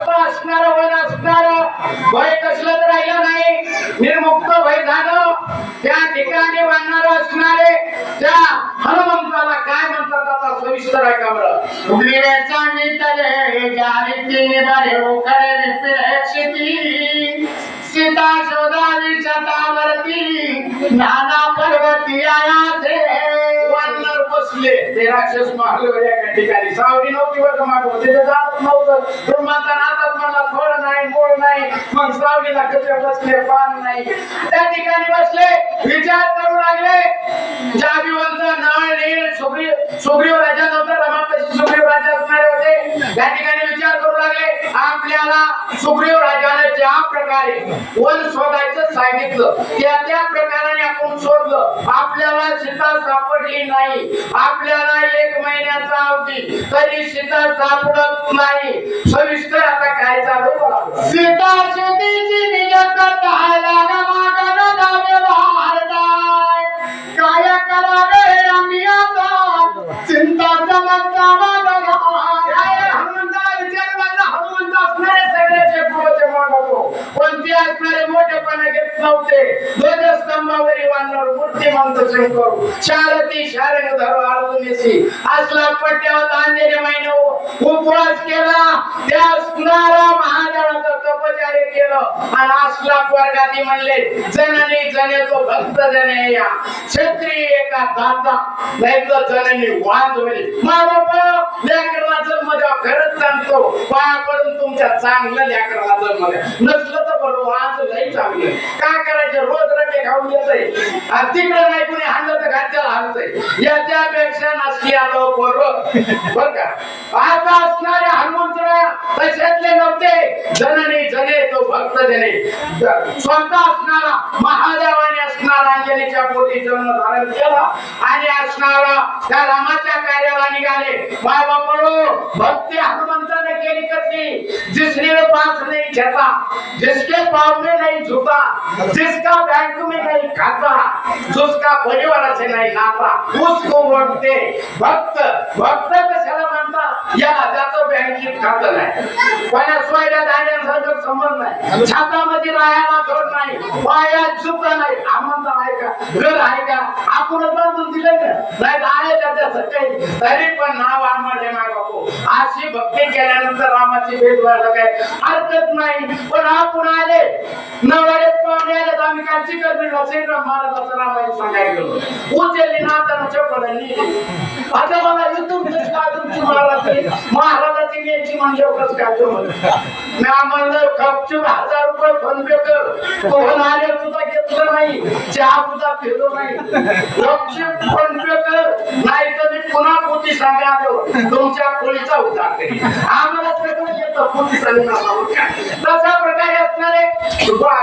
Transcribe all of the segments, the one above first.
असणार वय असणार भय कसलं तर राहिलं नाही निर्मुक्त भय झालं त्या ठिकाणी बांधणार असणारे त्या हनुमंताला काय म्हणतात आता सविस्तर आहे का बरं उगवीच्या नितले बरे उखळे विपिळे सीता शोधावी छतावरती नाना पर्वती आयाचे असले ते राक्षस महालवर एका ठिकाणी. सावली नव्हती बरं मागं. म्हणजे ते जात नव्हतं. ब्रह्माचा नातात म्हणला फळ नाही गोड नाही. मग सावरीला कसे बसले? पान नाही. त्या ठिकाणी बसले. विचार करू लागले. जाबिवंत नळ नीळ सुग्रीव सुग्रीव राजा नव्हता. रमापती सुग्रीव राजा असणारे होते. त्या ठिकाणी आपल्याला सुग्रीव राजाने ज्या प्रकारे वन शोधायचं सांगितलं त्या त्या प्रकाराने आपण शोधलं आपल्याला सीता सापडली नाही. आपल्याला एक महिन्याचा अवधी तरी सीता सापडत नाही. सविस्तर आता काय झालं सीता शेतीची नियत तायला मोठेपणा नव्हते. ध्वजस्तंभावरी वानर मूर्तिमंत शंकर. शारती शारंग धरो अर्जुनीसी असला पट्ट्यावर अंजनी महिनो उपवास केला. त्या असणारा महादेवाचं तपचार्य केलं. आणि असला वर्गाने म्हणले जननी जने तो भक्त जने या क्षत्रिय एका दाता. नाही तर जननी वाद होईल. माबापा लेकराला जन्म द्या खरंच सांगतो पाया पडून तुमच्या चांगलं लेकराला जन्म द्या नसलं तर बरोबर चांगलं काय करायचं? रोज रटे खाऊन येतंय. आणि तिकडे नाही कुणी हाणलं तर घरच्याला हाणतंय. याच्यापेक्षा नसली आलो बरोबर बर का? आता असणारे हनुमंतराय तशातले नव्हते. जननी जने तो भक्त जने. स्वतः असणारा महादेवाने असणारा अंजलीच्या पोटी जन्म धारण केला. आणि असणारा त्या रामाच्या कार्याला निघाले. बाबा बापडो भक्ती हनुमंताने केली कधी जिसने पास नाही छता जिसके पाव में नहीं झुका जिसका बैंक में नहीं खाता जिसका परिवार से नहीं नाता उसको बोलते भक्त भक्त कशाला म्हणतात? या त्याचं बँकेत खातं नाही पण स्वयं दाण्यासारखं नाही. छातामध्ये राहायला घर नाही. पायात सुद्धा नाही. आम्हाला आहे का? घर आहे का? आपण बांधून दिले ना नाही तर आहे त्याच्या सकाळी तरी पण नाव आम्हाला मागवतो अशी भक्ती केल्यानंतर रामाची भेट व्हायला काय हरकत नाही. पण आपण आले. नवाडे पाहुणे आले तर आम्ही काय चिकन बिडला श्रीराम महाराजाचं रामाने सांगायला गेलो. उचलली नाताना चपला नेली आता मला युद्ध काय तुमची महाराजाची महाराजाची न्यायची म्हणजे एवढंच काय जमलं आम्हाला खपचूप हजार रुपये फोन पे कर. कोण आले सुद्धा घेतलं नाही चहा सुद्धा फिरलो नाही. खपचूप फोन पे कर. नाही तर मी पुन्हा पोती सांगा आलो. तुमच्या कोळीचा उद्धार करी आम्हाला सगळं येतं पोती सांगणार तशा प्रकारे असणारे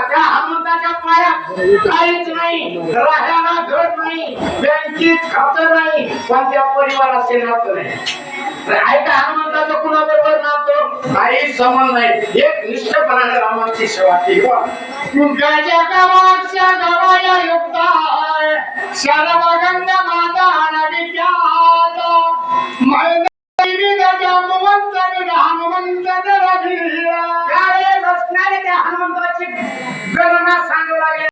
त्या हनुमंताच्या पायात काहीच नाही. राहायला घर नाही. बँकेत खातं नाही. पण त्या परिवाराचे नातं नाही. ऐका हनुमंताचं कुणाबरोबर संबंध नाही. एक निष्ठपणाने रामाची सेवा केली. गजा गवाच्या युक्ताय शरव गंग माता गजामवंत हनुमंत रघुवीर त्यावेळेस असणारे त्या हनुमंताची गणना सांगू लागले.